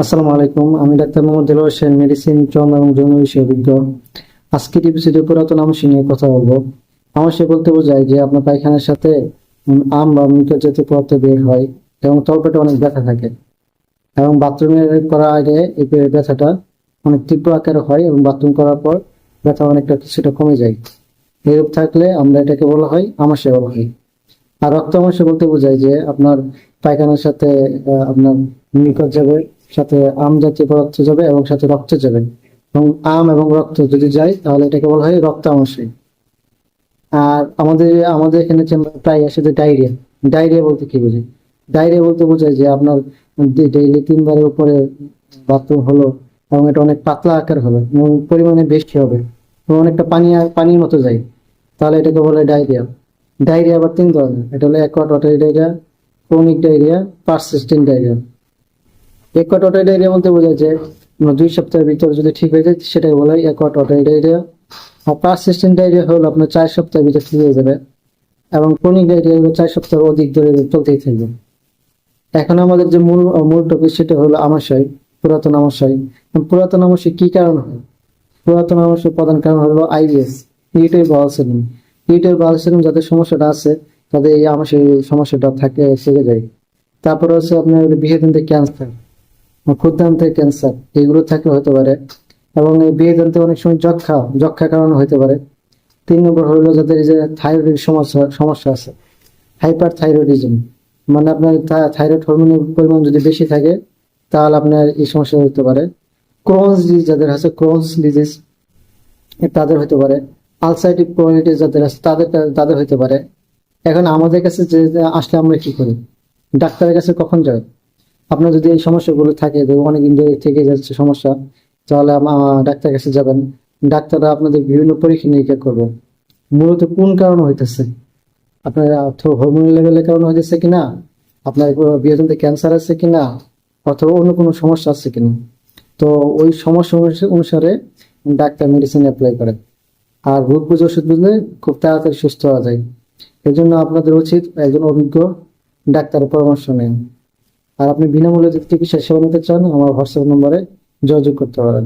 আসসালামু আলাইকুম, আমি ডাক্তার মোহাম্মদ দেলোয়ার হোসেন মেডিসিন চম এবং যৌন বিষয়ে অভিজ্ঞ আজকের এপিসোডে পুরাতন আমসি নিয়ে কথা বলব। আমসি বলতে বোঝায় যে আপনার পায়খানার সাথে আম বা মিউকাস জাতীয় পদার্থ বের হয় এবং তলপেটে অনেক ব্যথা থাকে। এবং বাথরুমে করার আগে এই ব্যথাটা অনেক তীব্র আকারে হয় এবং বাথরুম করার পর ব্যথা অনেকটা কিছুটা কমে যায়। এরূপ থাকলে আমরা এটাকে বলা হয় আমাশয় বলা হয়। আর রক্ত আমাশয় বলতে বোঝায় যে আপনার পায়খানার সাথে আপনার নিকট যাবে সাথে আম জাতীয় পদার্থ যাবে এবং সাথে রক্ত যাবে। এবং আম এবং রক্ত যদি যায়, তাহলে এটাকে বলা হয় রক্ত আমাশয় আর আমাদের আমাদের এখানে প্রায় আসে যে ডায়রিয়া। ডায়রিয়া বলতে কি বুঝি ডায়রিয়া বলতে বোঝায় যে আপনার ডেইলি তিনবারের উপরে বাথরুম হলো এবং এটা অনেক পাতলা আকার হবে এবং পরিমাণে বেশি হবে এবং অনেকটা পানি, পানির মতো যায়। তাহলে এটাকে বলে ডায়রিয়া। ডায়রিয়া আবার তিন ধরনের। এটা হলো acute watery diarrhoea, chronic diarrhoea, persistent diarrhoea. Acute watery diarrhoea দুই সপ্তাহের ভিতরে যদি ঠিক হয়ে যায়, সেটাকে বলা হয় ওয়াটারি ডায়রিয়া আর ডায়রিয়া হলো আপনার চার সপ্তাহের ভিতরে ঠিক হয়ে যাবে। এবং ক্রনিক ডায়রিয়া হলো চার সপ্তাহ অধিক ধরে চলতেই থাকবে। এখন আমাদের যে মূল মূল টপিক সেটা হলো আমাশয়, পুরাতন আমাশয়। পুরাতন আমাশয় কি কারণ হয়? পুরাতন আমাশয় প্রধান কারণ হলো আইবিএস সিনেম ইউটাই বাউল সিনেম যাদের সমস্যাটা আছে তাদের এই আমাশয়, সমস্যাটা থাকে সেরে যায়। তারপরে হচ্ছে আপনার বিহেদন্তের ক্যান্সার ক্ষুদ্রান্তের ক্যান্সার, এগুলো থাকলে হতে পারে। এবং এই বিহেদন্তে অনেক সময় যক্ষা যক্ষা কারণে হতে পারে। তিন নম্বর হলো যাদের যে থাইরয়েডের সমস্যা সমস্যা আছে। হাইপার থাইরয়েডিজম মানে আপনার থাইরয়েড হরমোনের পরিমাণ যদি বেশি থাকে, তাহলে আপনার এই সমস্যা হতে পারে। ক্রোনস ডিজিজ যাদের আছে, ক্রোনস ডিজিজ, তাদের হতে পারে। আলসাইটিভ কোয়ালিটিস যাদের আছে, তাদের তাদের হতে পারে। এখন আমাদের কাছে যে আসলে আমরা কি করি? ডাক্তারের কাছে কখন যাই? আপনার যদি এই সমস্যাগুলো থাকে, যে অনেকদিন ধরে থেকে যাচ্ছে সমস্যা, তাহলে ডাক্তারের কাছে যাবেন। ডাক্তাররা আপনাদের বিভিন্ন পরীক্ষা নিরীক্ষা করবে। মূলত কোন কারণে হইতেছে? আপনার হরমোনাল লেভেলের কারণে হইতেছে কিনা? আপনার বিয়েজনতে ক্যান্সার আছে কিনা? অথবা অন্য কোনো সমস্যা আছে কিনা? তো ওই সমস্যা অনুসারে ডাক্তার মেডিসিন অ্যাপ্লাই করে। আর রোগ বুঝে ওষুধ বুঝলে খুব তাড়াতাড়ি সুস্থ হওয়া যায়। এই জন্য আপনাদের উচিত একজন অভিজ্ঞ ডাক্তারের পরামর্শ নেন আর আপনি বিনামূল্যে চিকিৎসা সেবা নিতে চান আমার হোয়াটসঅ্যাপ নম্বরে যোগাযোগ করতে পারেন।